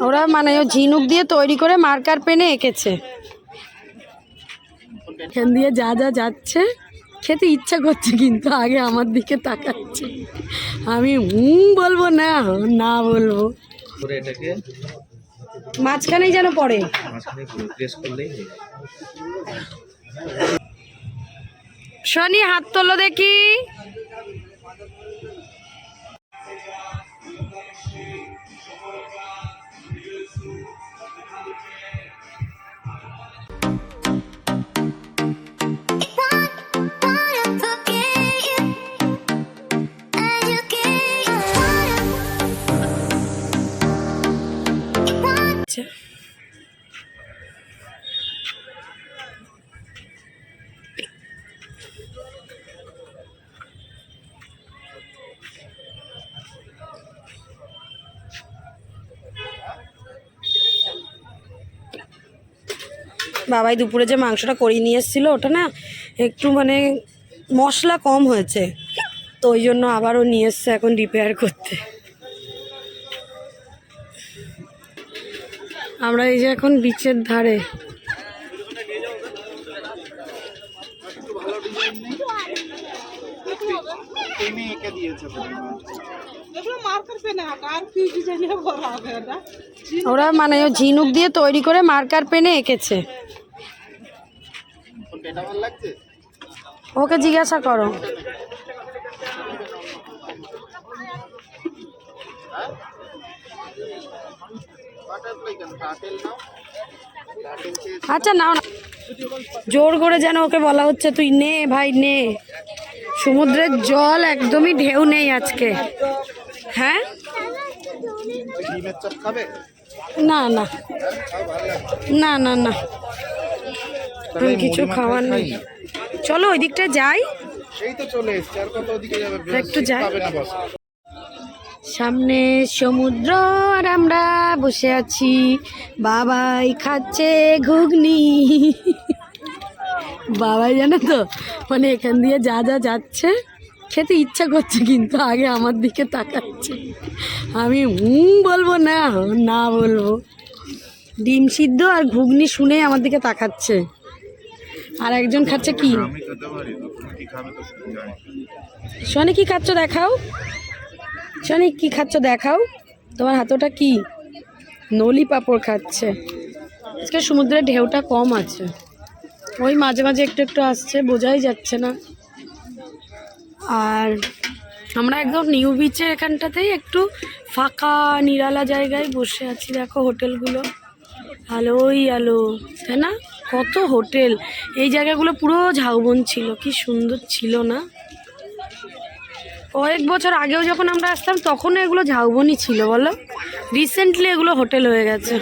ওরা মানে ঝিনুক দিয়ে তৈরি করে মার্কার পেনে এঁকেছে। এখান দিয়ে যা যা যাচ্ছে খেতে ইচ্ছা করছে কিন্তু আগে আমার দিকে তাকাচ্ছে। আমি হুম বলব না না বলব। মাঝখানেই যেন পড়ে। শনি হাত তোলো দেখি। বাবাই দুপুরে যে মাংসটা করিয়ে নিয়ে এসেছিল, ওটা না একটু মানে মশলা কম হয়েছে। তো ওই জন্য আবারও নিয়ে এসছে এখন রিপেয়ার করতে। আমরা এই যে এখন বিচের ধারে। ওরা মানে ঝিনুক দিয়ে তৈরি করে মার্কার পেনে এঁকেছে। ওকে জিজ্ঞাসা করো। আচ্ছা নাও না জোর করে যেন ওকে বলা হচ্ছে, তুই নে ভাই, নে। সমুদ্রের জল একদমই ঢেউ নেই আজকে। হ্যাঁ? না না। না না না। আমি কিছু খাওয়ার নেই। চলো ওই দিকটা যাই একটু যাই। সামনে সমুদ্র আর আমরা বসে আছি। বাবাই খাচ্ছে ঘুগনি। বাবাই জানো তো মানে এখান দিয়ে যা যা যাচ্ছে। খেতে ইচ্ছা করছে, কিন্তু আগে আমার দিকে তাকাচ্ছে। আমি হুম বলব না না বলব। ডিম সিদ্ধ আর ঘুগনি শুনে আমার দিকে তাকাচ্ছে। আর একজন খাচ্ছে কি? শনি কি খাচ্ছ দেখাও। শনি কি খাচ্ছ দেখাও। তোমার হাতটা কি? নলি পাপড় খাচ্ছে। আজকে সমুদ্রের ঢেউটা কম আছে। ওই মাঝে মাঝে একটু একটু আসছে, বোঝাই যাচ্ছে না। আর আমরা একদম নিউ বিচের এখানটাতেই একটু ফাঁকা, নিরালা জায়গায় বসে আছি। দেখো হোটেলগুলো। আলোই আলো, তাই না? কত হোটেল। এই জায়গাগুলো পুরো ঝাউবন ছিল, কি সুন্দর ছিল না? কয়েক বছর আগেও যখন আমরা আসতাম, তখনও এগুলো ঝাউবনই ছিল, বলো? রিসেন্টলি এগুলো হোটেল হয়ে গেছে।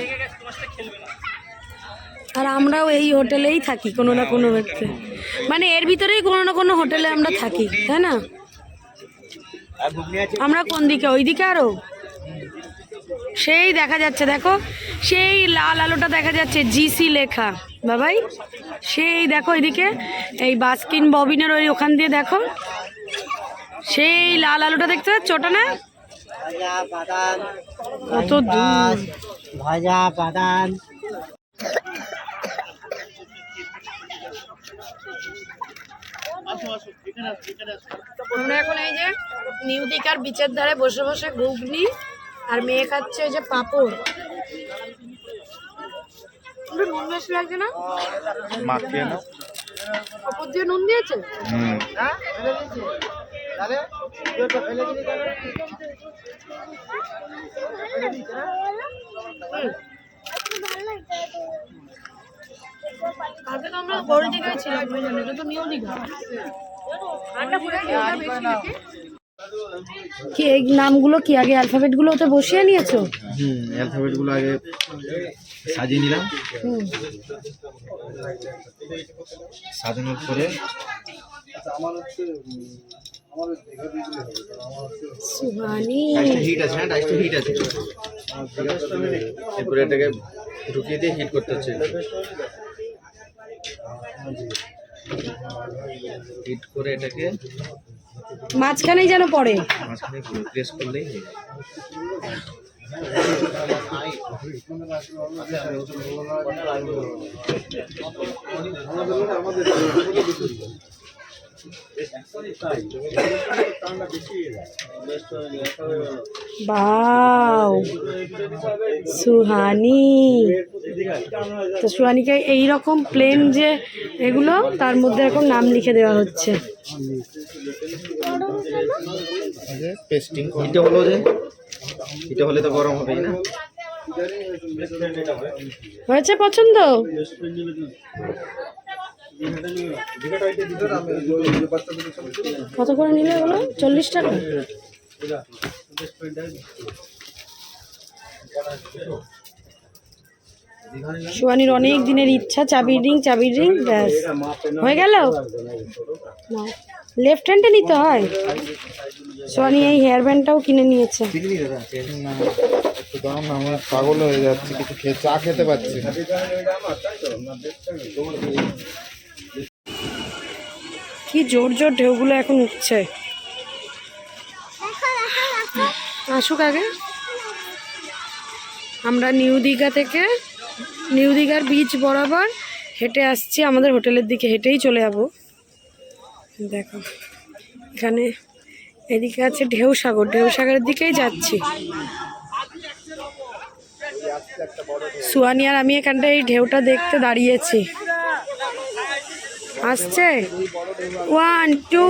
আর আমরাও এই হোটেলেই থাকি, কোনো না কোনো ব্যক্তি মানে এর ভিতরেই কোনো না কোনো হোটেলে আমরা থাকি তাই না? আমরা কোন দিকে? ওই দিকে আরও? সেই দেখা যাচ্ছে দেখো? সেই লাল আলোটা দেখা যাচ্ছে জিসি লেখা। বাবাই সেই দেখো এদিকে এই বাস্কিন ববিনের ওই ওখান দিয়ে দেখো। সেই লাল আলোটা দেখতে পাচ্ছ? ওটা না? কত দূর। ভাজা বাদাম। আমরা এখন এই যে নিউ দিঘার বিচের ধারে বসে বসে ঘুগনি আর মেয়ে খাচ্ছে ওই যে পাপড়। নুন বেশি লাগছে না? মাখিয়ে নাও। ওপর দিয়ে নুন দিয়েছে? হুম। আগে তো আমরা গোল দিঘায় ছিলাম ওই জন্য এটা তো নিউ দিঘা কি এই নামগুলো কি আগে অ্যালফাবেটগুলো ওতে বসিয়ে নিয়েছো? হুম অ্যালফাবেটগুলো আগে সাজিয়ে নিলাম। সাজানোর পরে সুহানি। হিট আছে হ্যাঁ ডাইসটা হিট আছে। এরপরে এটাকে ঢুকিয়ে দিয়ে হিট করতে হচ্ছে। হিট করে এটাকে মাঝখানেই যেন পড়ে। মাঝখানে প্রেস করলেই হয়ে যাবে বাও সুহানি তো সুহানিকে এইরকম প্লেন যে এগুলো তার মধ্যে এরকম নাম লিখে দেওয়া হচ্ছে। পেস্টিং এটা হলো যে এটা হলে তো গরম হবেই না। হয়েছে পছন্দ? কত করে নিলে এগুলো? চল্লিশ টাকা? সুয়ানির অনেক দিনের ইচ্ছা, চাবির রিং চাবির রিং ব্যাস। হয়ে গেল? লেফট হ্যান্ডে নিতে হয়? সোয়ানি এই হেয়ার ব্যান্ডটাও কিনে নিয়েছে। পাগল হয়ে যাচ্ছে কিছু চা খেতে কি জোর জোর ঢেউগুলো এখন উঠছে। আসুক আগে। আমরা নিউ দীঘা থেকে, নিউ দীঘার বিচ বরাবর হেঁটে আসছি, আমাদের হোটেলের দিকে হেঁটেই চলে যাব। দেখো, এখানে এদিকে আছে ঢেউ সাগর, ঢেউ সাগরের দিকেই যাচ্ছি। সুয়ানি আর আমি এখানটায় এই ঢেউটা দেখতে দাঁড়িয়েছি। আসছে? ওয়ান টু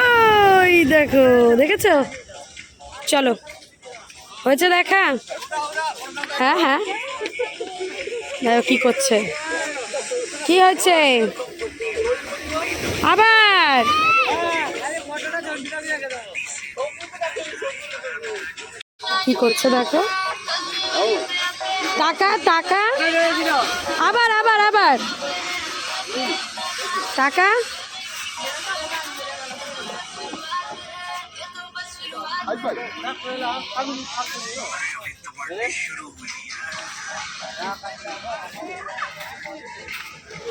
ওই দেখো, দেখেছ? চলো। হয়েছে দেখা? হ্যাঁ হ্যাঁ। দেখো কি করছে। কি হয়েছে? আবার! কি করছে দেখো? টাকা টাকা। আবার আবার আবার। টাকা?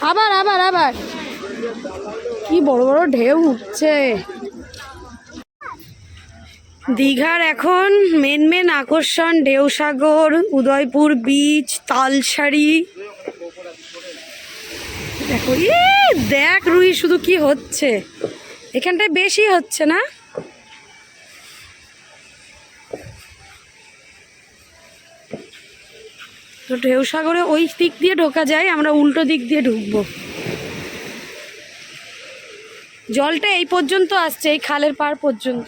আবার আবার আবার। কি বড় বড় ঢেউ উঠছে। দীঘার এখন মেন মেন আকর্ষণ ঢেউসাগর উদয়পুর বিচ তালসারি দেখো ই দেখ রুই, শুধু কি হচ্ছে? এখানটায় বেশি হচ্ছে না? তো ঢেউ সাগরে ওই দিক দিয়ে ঢোকা যায়, আমরা উল্টো দিক দিয়ে ঢুকবো। জলটা এই পর্যন্ত আসছে, এই খালের পার পর্যন্ত।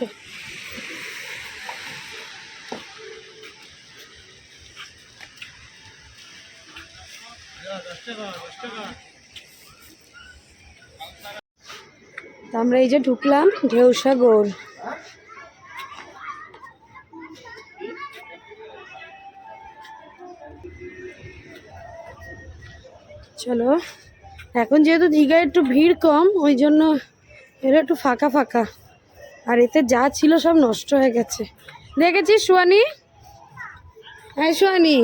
আমরা এই যে ঢুকলাম ঢেউসাগর। চলো। এখন যেহেতু দীঘায় একটু ভিড় কম, ওই জন্য এটা একটু ফাঁকা ফাঁকা। আর এতে যা ছিল সব নষ্ট হয়ে গেছে। দেখেছিস সুয়ানি? হ্যাঁ সুয়ানি?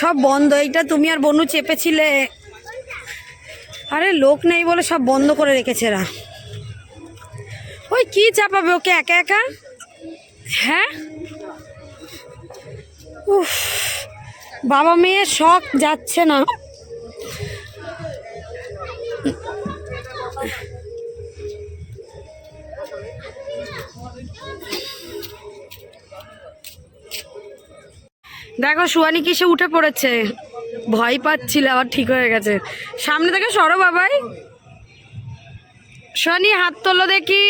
সব বন্ধ, এইটা তুমি আর বনু চেপেছিলে। আরে লোক নেই বলে সব বন্ধ করে রেখেছে এরা। ওই কি চাপাবে ওকে একা একা? হ্যাঁ? উফ, বাবা মেয়ের শখ যাচ্ছে না। দেখো সুয়ানি কিসে উঠে পড়েছে। ভয় পাচ্ছিল, আবার ঠিক হয়ে গেছে। সামনে থেকে সরো বাবাই। শনি হাত তোলো দেখি।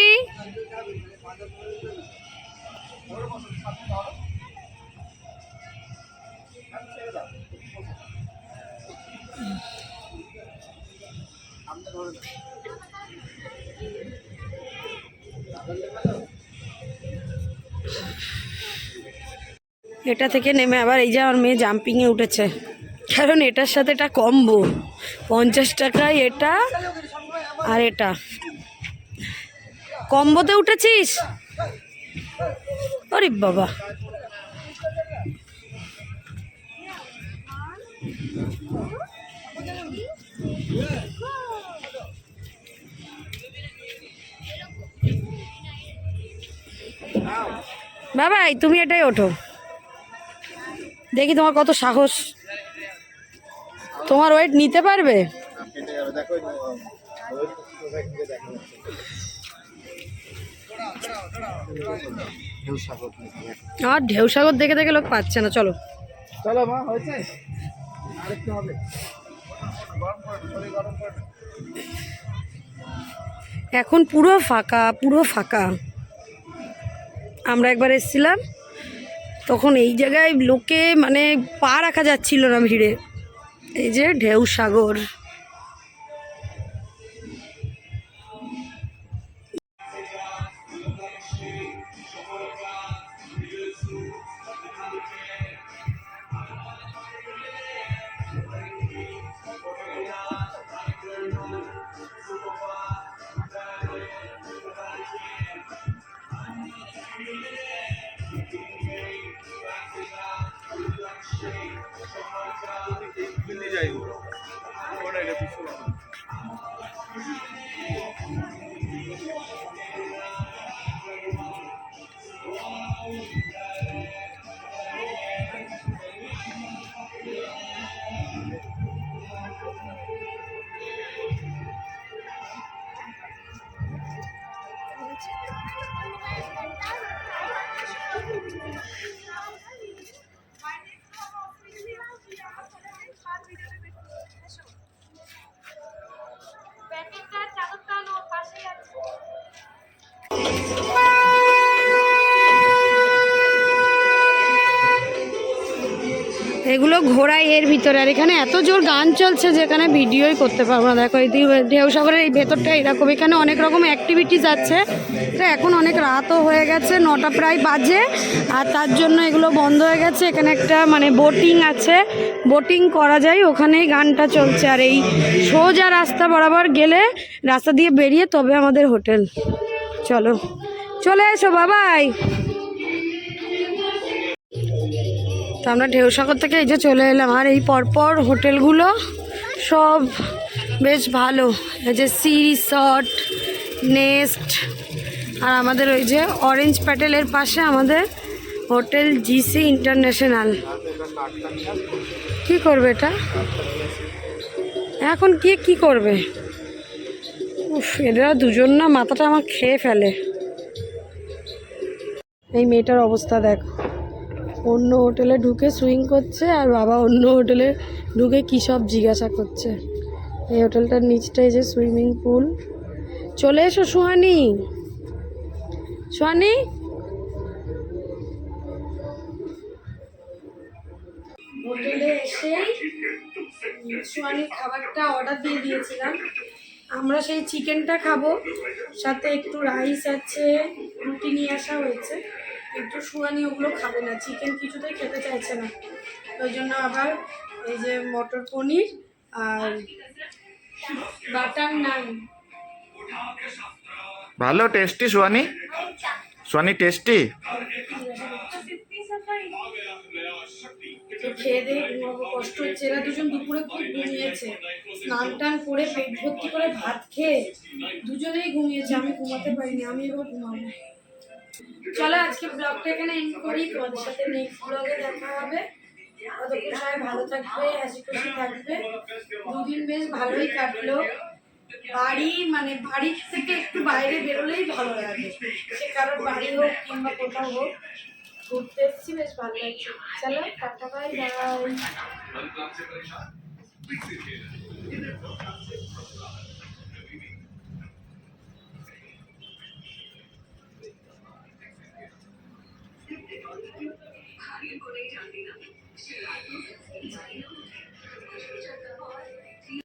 এটা থেকে নেমে আবার এই যে আমার মেয়ে জাম্পিংয়ে উঠেছে। কারণ এটার সাথে এটা কম্বো পঞ্চাশ টাকায় এটা আর এটা। কম্বোতে উঠেছিস? আরে বাবা। বাবাই, তুমি এটাই ওঠো। দেখি তোমার কত সাহস। তোমার ওয়েট নিতে পারবে? আর ঢেউ সাগর দেখে দেখে লোক পাচ্ছে না চলো। চলো মা হয়েছে? আরেকটু হবে। এখন পুরো ফাঁকা পুরো ফাঁকা। আমরা একবার এসেছিলাম তখন এই জায়গায় লোকে মানে পা রাখা যাচ্ছিল না ভিড়ে। এই যে ঢেউ সাগর। এগুলো ঘোড়ায় এর ভিতরে, আর এখানে এত জোর গান চলছে যেখানে ভিডিওই করতে পারব না। দেখো, এই ঢেউ সাগরের এই ভেতরটা এরকম, এখানে অনেক রকম অ্যাক্টিভিটিস আছে। তো এখন অনেক রাতও হয়ে গেছে, নটা প্রায় বাজে, আর তার জন্য এগুলো বন্ধ হয়ে গেছে। এখানে একটা মানে বোটিং আছে বোটিং করা যায়, ওখানেই গানটা চলছে। আর এই সোজা রাস্তা বরাবর গেলে রাস্তা দিয়ে বেরিয়ে তবে আমাদের হোটেল। চলো, চলে এসো বাবাই। তো আমরা ঢেউসাগর থেকে এই যে চলে এলাম। আর এই পরপর হোটেলগুলো সব বেশ ভালো। এই যে সি রিসর্ট, নেস্ট, আর আমাদের ওই যে অরেঞ্জ প্যাটেলের পাশে আমাদের হোটেল জিসি ইন্টারন্যাশনাল। কি করবে এটা? এখন কি কি করবে? উফ, এরা দুজন না মাথাটা আমার খেয়ে ফেলে। এই মেয়েটার অবস্থা দেখো। অন্য হোটেলে ঢুকে সুইং করছে আর বাবা অন্য হোটেলে ঢুকে কী সব জিজ্ঞাসা করছে। এই হোটেলটার নিচটাই যে সুইমিং পুল। চলে এসো, সোহানি। সোহানি হোটেলে এসে সোহানির খাবারটা অর্ডার দিয়ে দিয়েছিলাম। আমরা সেই চিকেনটা খাব, সাথে একটু রাইস আছে, রুটি নিয়ে আসা হয়েছে। একটু সুয়ানি ওগুলো খাবে না চিকেন কিছুতেই খেতে চাইছে না। ওই জন্য আবার এই যে মটর পনির আর বাটার নান। ভালো টেস্টি সোয়ানি সোয়ানি টেস্টি খেয়ে দিয়ে কষ্ট হচ্ছে। এরা দুজন দুপুরে খুব ঘুমিয়েছে। স্নান টান করে পেট ভর্তি করে ভাত খেয়ে দুজনেই ঘুমিয়েছে। আমি ঘুমাতে পারিনি, আমি এবার ঘুমাবো। চলো আজকে ব্লগটা এখানে এন্ড করি। তোমাদের সাথে নেক্সট ব্লগে দেখা হবে। ততক্ষণ সবাই ভালো থাকবে, হাসি খুশি থাকবে। দুদিন বেশ ভালোই কাটলো। বাড়ি মানে বাড়ির থেকে একটু বাইরে বেরোলেই ভালো লাগে। সে কারোর বাড়ি হোক কিংবা কোথাও হোক। ঘুরতে এসেছি বেশ ভালো লাগছে। চলো টাটা বাই বাই